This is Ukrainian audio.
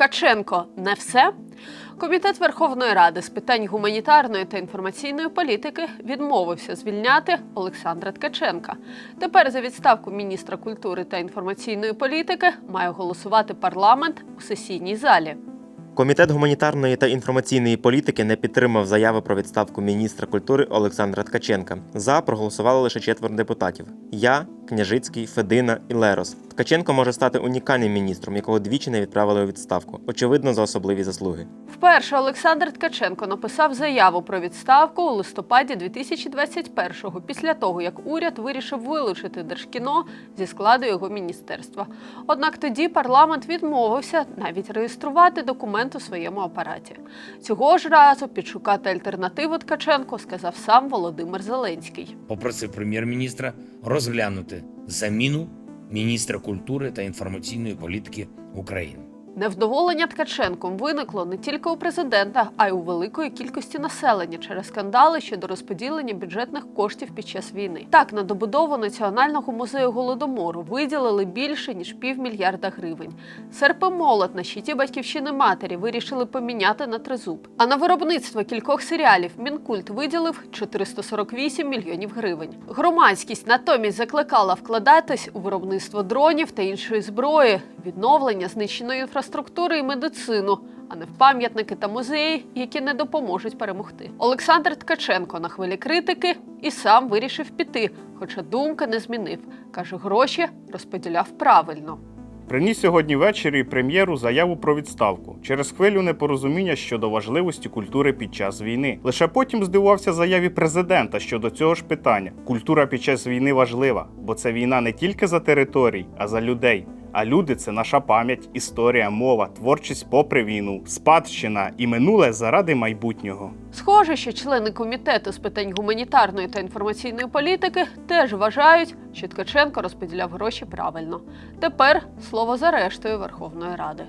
Ткаченко не все. Комітет Верховної Ради з питань гуманітарної та інформаційної політики відмовився звільняти Олександра Ткаченка. Тепер за відставку міністра культури та інформаційної політики має голосувати парламент у сесійній залі. Комітет гуманітарної та інформаційної політики не підтримав заяви про відставку міністра культури Олександра Ткаченка. За проголосували лише четверо депутатів: я, Княжицький, Федина і Лерос. Ткаченко може стати унікальним міністром, якого двічі не відправили у відставку, очевидно, за особливі заслуги. Вперше Олександр Ткаченко написав заяву про відставку у листопаді 2021-го, після того як уряд вирішив вилучити держкіно зі складу його міністерства. Однак тоді парламент відмовився навіть реєструвати документ у своєму апараті. Цього ж разу підшукати альтернативу Ткаченко сказав сам Володимир Зеленський. попросив прем'єр-міністра розглянути заміну міністра культури та інформаційної політики України. Невдоволення Ткаченком виникло не тільки у президента, а й у великої кількості населення через скандали щодо розподілення бюджетних коштів під час війни. Так, на добудову Національного музею голодомору виділили більше ніж півмільярда гривень. Серп і молот на щиті батьківщини матері вирішили поміняти на тризуб. А на виробництво кількох серіалів Мінкульт виділив 448 мільйонів гривень. Громадськість натомість закликала вкладатись у виробництво дронів та іншої зброї, відновлення знищеної інфраструктури і медицину, а не в пам'ятники та музеї, які не допоможуть перемогти. Олександр Ткаченко на хвилі критики і сам вирішив піти, хоча думки не змінив. каже, гроші розподіляв правильно. Приніс сьогодні ввечері прем'єру заяву про відставку через хвилю непорозуміння щодо важливості культури під час війни. Лише потім здивувався заяві президента щодо цього ж питання. Культура під час війни важлива, бо це війна не тільки за територій, а за людей. А люди це наша пам'ять, історія, мова, творчість попри війну, спадщина і минуле заради майбутнього. Схоже, що члени комітету з питань гуманітарної та інформаційної політики теж вважають, що Ткаченко розподіляв гроші правильно. Тепер слово за рештою Верховної Ради.